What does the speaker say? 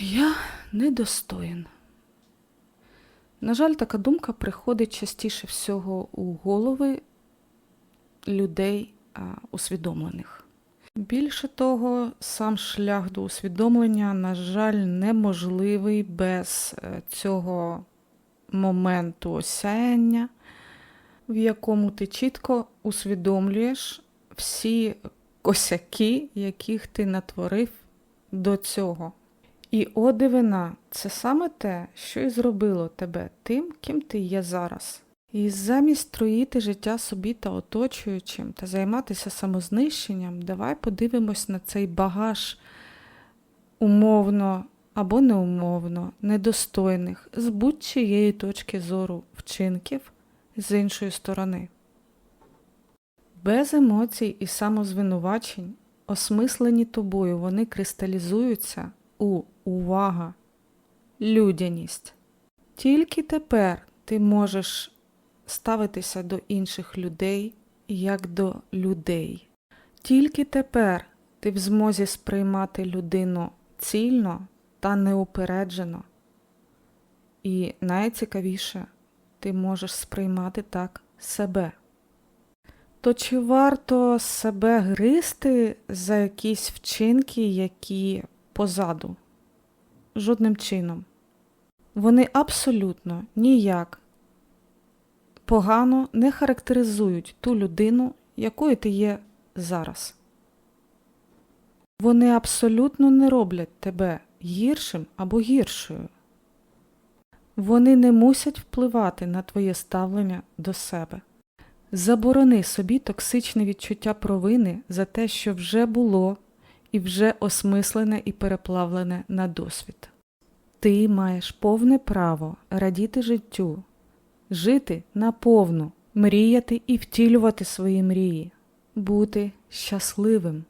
Я недостоїн. На жаль, така думка приходить частіше всього у голови людей а, усвідомлених. Більше того, сам шлях до усвідомлення, на жаль, неможливий без е, цього моменту осяяння, в якому ти чітко усвідомлюєш всі косяки, яких ти натворив до цього. І о дивина, це саме те, що і зробило тебе тим, ким ти є зараз. І замість троїти життя собі та оточуючим та займатися самознищенням, давай подивимось на цей багаж умовно або неумовно, недостойних з будь-чиєї точки зору вчинків з іншої сторони. Без емоцій і самозвинувачень, осмислені тобою, вони кристалізуються у увага, людяність. Тільки тепер ти можеш ставитися до інших людей як до людей. Тільки тепер ти в змозі сприймати людину цільно та неупереджено. І найцікавіше, ти можеш сприймати так себе. То чи варто себе гризти за якісь вчинки, які позаду? Жодним чином. Вони абсолютно ніяк погано не характеризують ту людину, якою ти є зараз. Вони абсолютно не роблять тебе гіршим або гіршою. Вони не мусять впливати на твоє ставлення до себе. Заборони собі токсичне відчуття провини за те, що вже було і вже осмислене і переплавлене на досвід. Ти маєш повне право радіти життю, жити наповну, мріяти і втілювати свої мрії, бути щасливим.